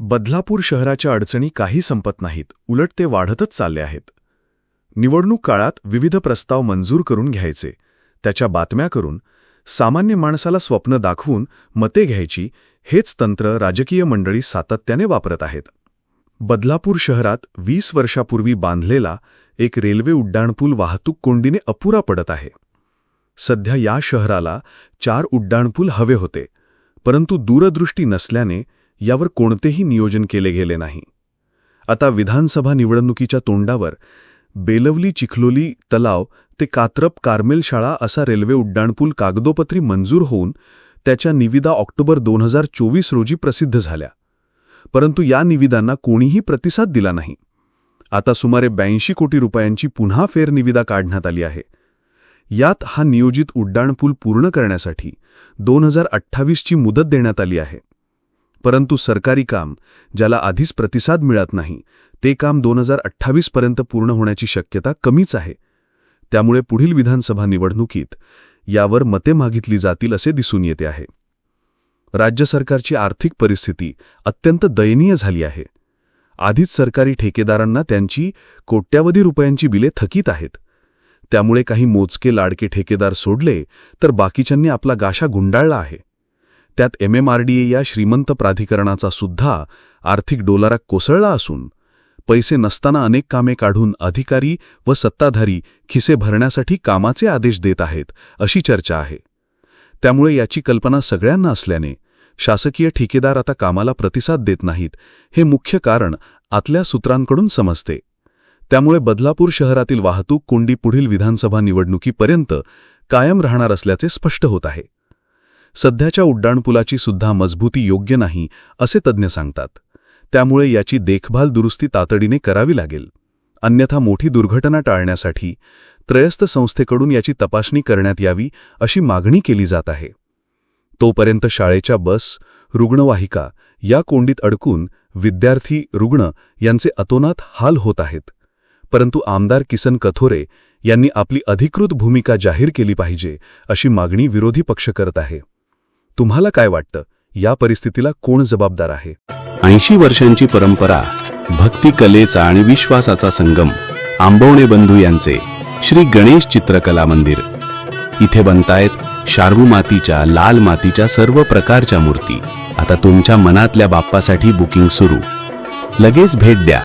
बदलापूर शहराच्या अडचणी काही संपत नाहीत उलट ते वाढतच चालले आहेत. निवडणूक काळात विविध प्रस्ताव मंजूर करून घ्यायचे. त्याच्या बातम्या करून सामान्य माणसाला स्वप्न दाखवून मते घ्यायची हेच तंत्र राजकीय मंडळी सातत्याने वापरत आहेत. बदलापूर शहरात वीस वर्षापूर्वी बांधलेला एक रेल्वे उड्डाणपूल वाहतूक कोंडीने अपुरा पडत आहे. सध्या या शहराला चार उड्डाणपूल हवे होते परंतु दूरदृष्टी नसल्याने यावर कोणतेही नियोजन केले गेले नाही. आता विधानसभा निवडणुकीच्या तोंडावर बेलवली चिखलोली तलाव ते कात्रप कार्मेल शाळा असा रेल्वे उड्डाणपूल कागदोपत्री मंजूर होऊन त्याच्या निविदा ऑक्टोबर दोन हजार चोवीस रोजी प्रसिद्ध झाल्या. परंतु या निविदांना कोणीही प्रतिसाद दिला नाही. आता सुमारे ब्याऐंशी कोटी रुपयांची पुन्हा फेरनिविदा काढण्यात आली आहे. यात हा नियोजित उड्डाणपूल पूर्ण करण्यासाठी दोन हजार अठ्ठावीसची मुदत देण्यात आली आहे. परंतु सरकारी काम ज्याला आधीच प्रतिसाद मिळत नाही ते काम दोन हजार अठ्ठावीसपर्यंत पूर्ण होण्याची शक्यता कमीच आहे. त्यामुळे पुढील विधानसभा निवडणुकीत यावर मते मागितली जातील असे दिसून येते आहे. राज्य सरकारची आर्थिक परिस्थिती अत्यंत दयनीय झाली आहे. आधीच सरकारी ठेकेदारांना त्यांची कोट्यावधी रुपयांची बिले थकीत आहेत. त्यामुळे काही मोजके लाडके ठेकेदार सोडले तर बाकीच्यांनी आपला गाशा गुंडाळला आहे. त्यात एमएमआरडीए या श्रीमंत प्राधिकरणाचा सुद्धा आर्थिक डोलारा कोसळला असून पैसे नसताना अनेक कामे काढून अधिकारी व सत्ताधारी खिसे भरण्यासाठी कामाचे आदेश देत आहेत अशी चर्चा आहे. त्यामुळे याची कल्पना सगळ्यांना असल्याने शासकीय ठेकेदार आता कामाला प्रतिसाद देत नाहीत हे मुख्य कारण आतल्या सूत्रांकडून समजते. त्यामुळे बदलापूर शहरातील वाहतूक कोंडी पुढील विधानसभा निवडणुकीपर्यंत कायम राहणार असल्याचे स्पष्ट होत आहे. सध्याच्या उड्डाणपुलाची सुद्धा मजबूती योग्य नाही असे तज्ज्ञ सांगतात. त्यामुळे याची देखभाल दुरुस्ती तातडीने करावी लागेल. अन्यथा मोठी दुर्घटना टाळण्यासाठी त्रयस्थ संस्थेकडून याची तपासणी करण्यात यावी अशी मागणी केली जात आहे. तोपर्यंत शाळेच्या बस रुग्णवाहिका या कोंडीत अडकून विद्यार्थी रुग्ण यांचे अतोनात हाल होत आहेत. परंतु आमदार किसन कथोरे यांनी आपली अधिकृत भूमिका जाहीर केली पाहिजे अशी मागणी विरोधी पक्ष करत आहे. तुम्हाला काय वाटतं? या परिस्थितीला कोण जबाबदार आहे? ऐंशी वर्षांची परंपरा भक्ती कलेचा आणि विश्वासाचा संगम आंबवणे बंधू यांचे श्री गणेश चित्रकला मंदिर. इथे बनतायत शार्वू मातीच्या लाल मातीच्या सर्व प्रकारच्या मूर्ती. आता तुमच्या मनातल्या बाप्पासाठी बुकिंग सुरू. लगेच भेट द्या.